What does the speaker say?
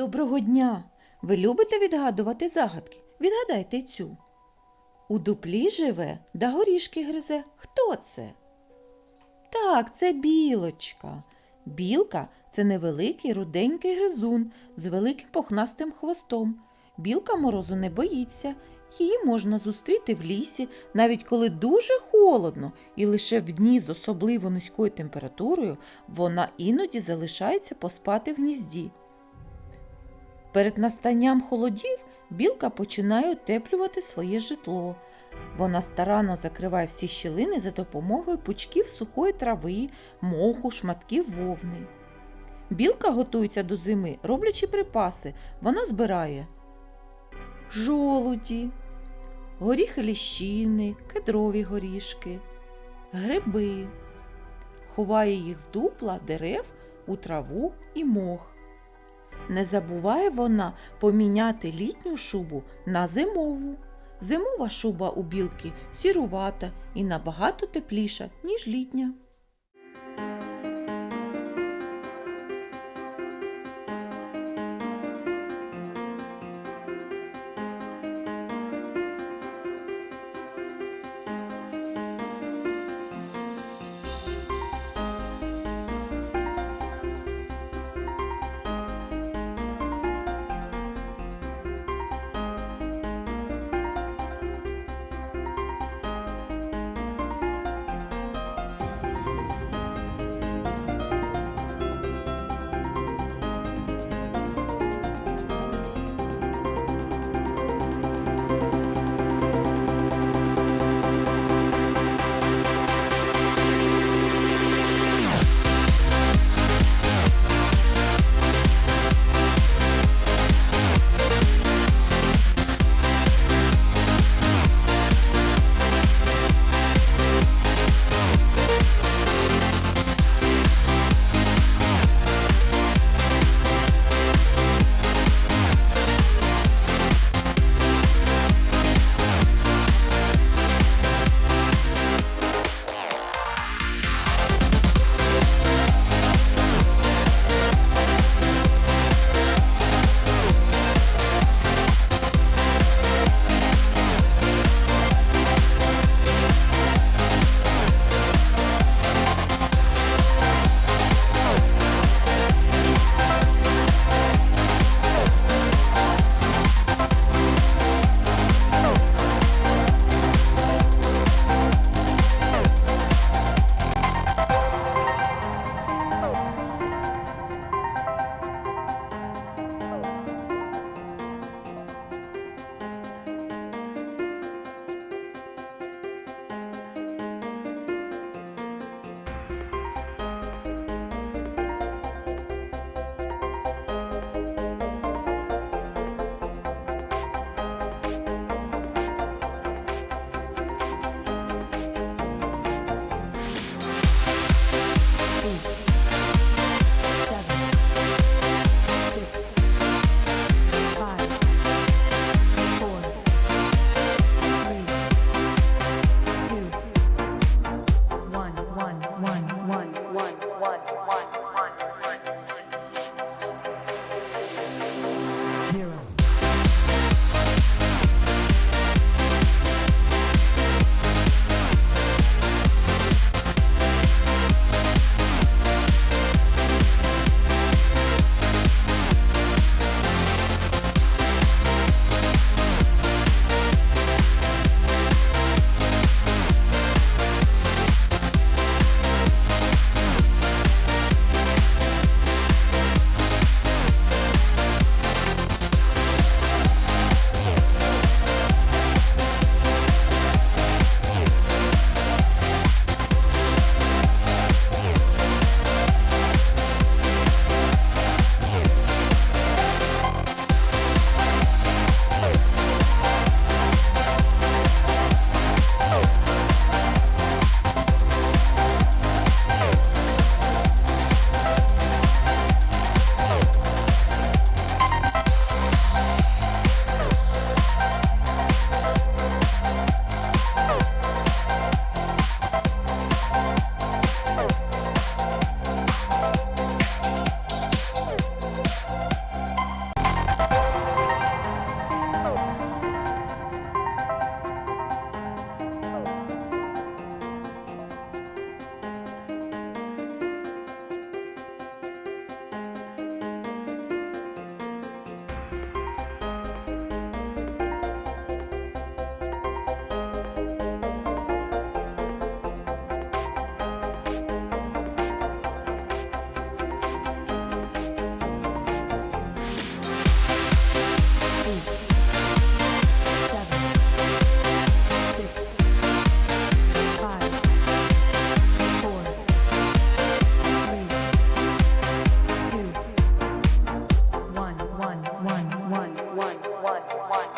Доброго дня! Ви любите відгадувати загадки? Відгадайте цю. У дуплі живе, да горішки гризе. Хто це? Так, це білочка. Білка це невеликий руденький гризун з великим пухнастим хвостом. Білка морозу не боїться. Її можна зустріти в лісі, навіть коли дуже холодно, і лише в дні з особливо низькою температурою вона іноді залишається поспати в гнізді. Перед настанням холодів білка починає утеплювати своє житло. Вона старанно закриває всі щілини за допомогою пучків сухої трави, моху, шматків вовни. Білка готується до зими, роблячи припаси. Вона збирає жолуді, горіхи ліщини, кедрові горішки, гриби, ховає їх в дупла дерев у траву і мох. Не забуває вона поміняти літню шубу на зимову. Зимова шуба у білки сірувата і набагато тепліша, ніж літня. one, one.